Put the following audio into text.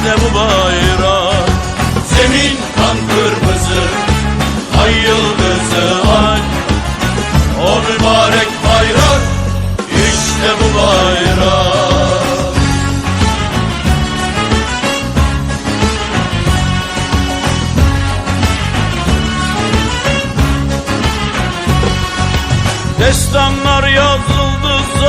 işte bu bayrak. Zemin kan kırmızı Ay yıldızı ak O mübarek bayrak işte bu bayrak. Destanlar yazıldı